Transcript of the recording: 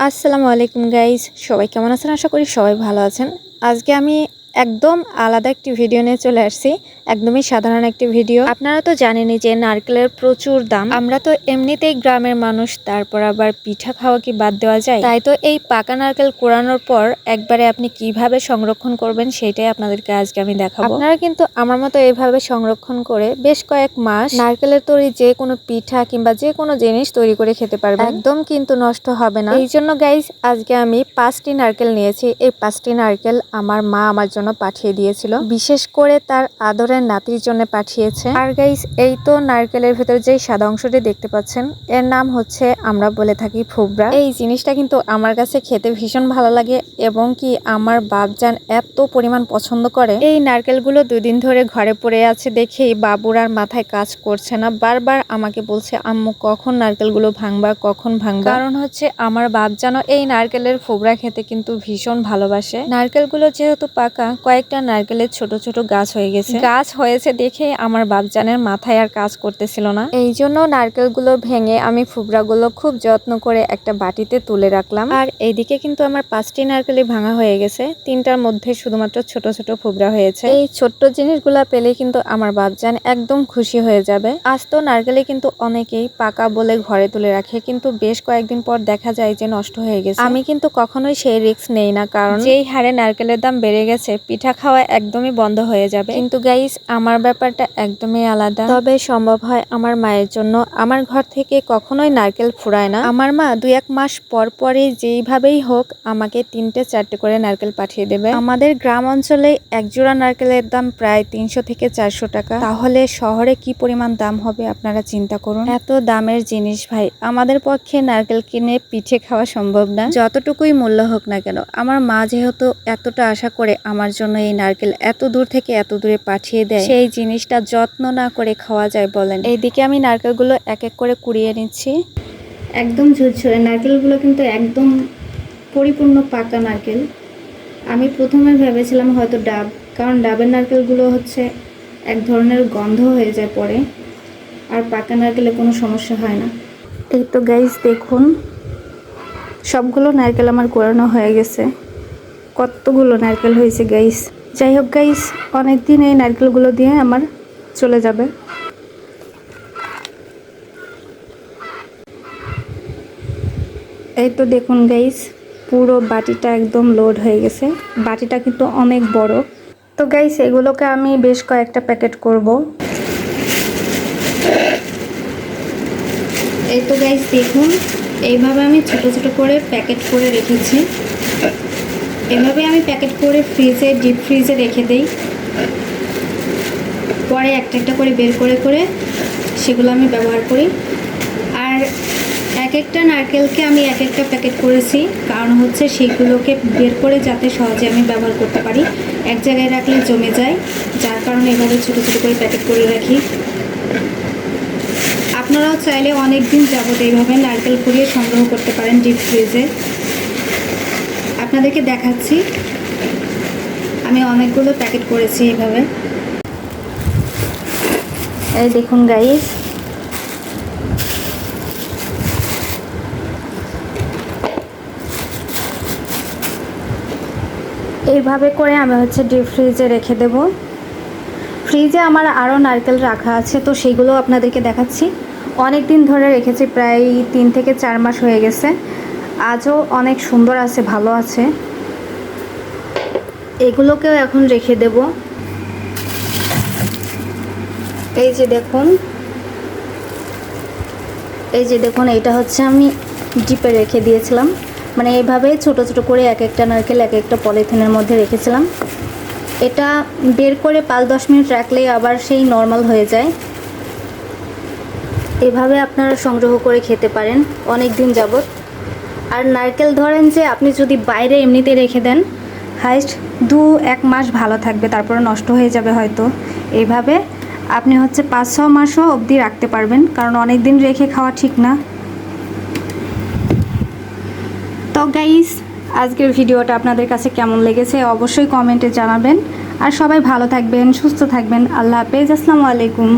আসসালামু আলাইকুম গাইজ সবাই কেমন আছেন? আশা করি সবাই ভালো আছেন। আজকে আমি একদম আলাদা একটি ভিডিও নিয়ে চলে আসছি। একদমই সাধারণ একটি ভিডিও আপনারা তো জানেনই যে নারকেলের প্রচুর দাম। আমরা তো এমনিতেই গ্রামের মানুষ, তারপর আবার পিঠা খাওয়া কি বাদ দেওয়া যায়? তাই তো এই পাকা নারকেল কোরানোর পর একবারে আপনি কীভাবে সংরক্ষণ করবেন সেটাই আপনাদেরকে আজকে আমি দেখাবো। আপনারা কিন্তু আমার মতো এইভাবে সংরক্ষণ করে বেশ কয়েক মাস নারকেলের তৈরি যে কোনো পিঠা কিংবা যে কোনো জিনিস তৈরি করে খেতে পারবেন। একদম কিন্তু নষ্ট হবে না। এই জন্য গাইজ আজকে আমি পাঁচটি নারকেল নিয়েছি। এই পাঁচটি নারকেল আমার মা আমার জন্য পাঠিয়ে দিয়েছিল। বিশেষ করে তার আদরের নাতির জন্য পাঠিয়েছে। আর গাইস এই তো নারকেলের ভেতর যে সাদা অংশটি দেখতে পাচ্ছেন, এর নাম হচ্ছে আমরা বলে থাকি ফুবরা এই জিনিসটা কিন্তু আমার কাছে খেতে ভীষণ ভালো লাগে এবং কি আমার বাপজান এত পরিমাণ পছন্দ করে। এই নারকেলগুলো দুদিন ধরে ঘরে পড়ে আছে দেখেই বাবুর আর মাথায় কাজ করছে না। বারবার আমাকে বলছে, আম্মু, কখন নারকেলগুলো ভাঙবা, কখন ভাঙবা? কারণ হচ্ছে আমার বাপ জানো এই নারকেলের ফোবরা খেতে কিন্তু ভীষণ ভালোবাসে। নারকেলগুলো যেহেতু পাকা কয়েকটা নারকেলের ছোট ছোট গাছ হয়ে গেছে। গাছ হয়েছে দেখে আমার বাপজানের মাথায় আর কাজ করতেছিল না। এই জন্য নারকেলগুলো ভেঙে আমি ফুবরাগুলো খুব যত্ন করে একটা বাটিতে তুলে রাখলাম। আর এইদিকে কিন্তু আমার পাঁচটি নারকেলই ভাঙা হয়ে গেছে। তিনটার মধ্যে শুধুমাত্র ছোট ছোট ফুবরা হয়েছে। এই ছোট্ট জিনিসগুলা পেলে কিন্তু আমার বাপজান একদম খুশি হয়ে যাবে। আজ তো নারকেলে কিন্তু অনেকেই পাকা বলে ঘরে তুলে রাখে, কিন্তু বেশ কয়েকদিন পর দেখা যায় যে নষ্ট হয়ে গেছে। আমি কিন্তু কখনোই সেই রিস্ক নেই না, কারণ যেই হারে নারকেলের দাম বেড়ে গেছে পিঠা খাওয়া একদমই বন্ধ হয়ে যাবে। কিন্তু গাইস আমার ব্যাপারটা একদমই আলাদা। তবে সম্ভব হয় আমার মায়ের জন্য। আমার ঘর থেকে কখনোই নারকেল ফুরায় না। আমার মা দুই এক মাস পর পরই যেইভাবেই হোক আমাকে তিনটে চারটে করে নারকেল পাঠিয়ে দেবে। আমাদের গ্রাম অঞ্চলে এক জোড়া নারকেলের দাম প্রায় তিনশো থেকে চারশো টাকা। তাহলে শহরে কি পরিমাণ দাম হবে আপনারা চিন্তা করুন। এত দামের জিনিস ভাই আমাদের পক্ষে নারকেল কিনে পিঠে খাওয়া সম্ভব না। যতটুকুই মূল্য হোক না কেন আমার মা যেহেতু এতটা আশা করে আমার জন্য এই নারকেল এত দূর থেকে এত দূরে পাঠিয়ে দেয়। সেই জিনিসটা যত্ন না করে খাওয়া যায় বলেন। এইদিকে আমি নারকেলগুলো এক এক করে কুড়িয়ে নিচ্ছি। একদম ঝুরঝুরে নারকেলগুলো কিন্তু একদম পরিপূর্ণ পাকা নারকেল। আমি প্রথমে ভেবেছিলাম হয়তো ডাব কারণ ডাবের নারকেলগুলো হচ্ছে এক ধরনের গন্ধ হয়ে যায় পরে আর পাকা নারকেলে কোনো সমস্যা হয় না। এই তো গাইস দেখুন সবগুলো নারকেল আমার কোরানো হয়ে গেছে। কতগুলো নারকেল হয়েছে গাইস যাই হোক গাইস অনেক দিন এই নারকেলগুলো দিয়ে আমার চলে যাবে। এই তো দেখুন গাইস পুরো বাটিটা একদম লোড হয়ে গেছে। বাটিটা কিন্তু অনেক বড়। তো গাইস এগুলোকে আমি বেশ কয়েকটা প্যাকেট করব। এই তো গাইস দেখুন, এইভাবে আমি ছোট ছোট করে প্যাকেট করে রেখেছি। এভাবে আমি প্যাকেট করে ফ্রিজে, ডিপ ফ্রিজে রেখে দেই। পরে একটা একটা করে বের করে করে সেগুলো আমি ব্যবহার করি। আর এক একটা নারকেলকে আমি এক একটা প্যাকেট করেছি। কারণ হচ্ছে সেগুলোকে বের করে যাতে সহজে আমি ব্যবহার করতে পারি। এক জায়গায় রাখলে জমে যায়। যার কারণে এভাবে ছোটো ছোটো করে প্যাকেট করে রাখি। আপনারাও চাইলে অনেক দিন যাবত এইভাবে নারকেল কুড়িয়ে সংগ্রহ করতে পারেন ডিপ ফ্রিজে। আপনাদেরকে দেখাচ্ছি। আমি অনেকগুলো প্যাকেট করেছি এইভাবে। এই দেখুন গাইস এইভাবে করে আমি হচ্ছে ডিপ ফ্রিজে রেখে দেব। ফ্রিজে আমার আরও নারকেল রাখা আছে, তো সেইগুলো আপনাদেরকে দেখাচ্ছি। অনেক দিন ধরে রেখেছি, প্রায় তিন থেকে চার মাস হয়ে গেছে। আজও অনেক সুন্দর আছে, ভালো আছে। এগুলোকেও এখন রেখে দেব। এই যে দেখুন, এই যে দেখুন এটা হচ্ছে আমি ডিপে রেখে দিয়েছিলাম। মানে এইভাবে ছোট ছোট করে এক একটা নারকেল, এক একটা পলিথিনের মধ্যে রেখেছিলাম। এটা বের করে পাঁচ দশ মিনিট রাখলেই আবার সেই নর্মাল হয়ে যায়। এভাবে আপনারা সংগ্রহ করে খেতে পারেন অনেক দিন যাবত আর নারকেল ধরেন যে আপনি যদি বাইরে এমনিতে রেখে দেন, হাইস্ট দু এক মাস ভালো থাকবে, তারপরে নষ্ট হয়ে যাবে হয়তো। এইভাবে আপনি হচ্ছে পাঁচ, ছ মাসও অবধি রাখতে পারবেন, কারণ অনেক দিন রেখে খাওয়া ঠিক না। তো গাইস আজকের ভিডিওটা আপনাদের কাছে কেমন লেগেছে অবশ্যই কমেন্টে জানাবেন। আর সবাই ভালো থাকবেন, সুস্থ থাকবেন, আল্লাহ হাফেজ, আসসালামু আলাইকুম।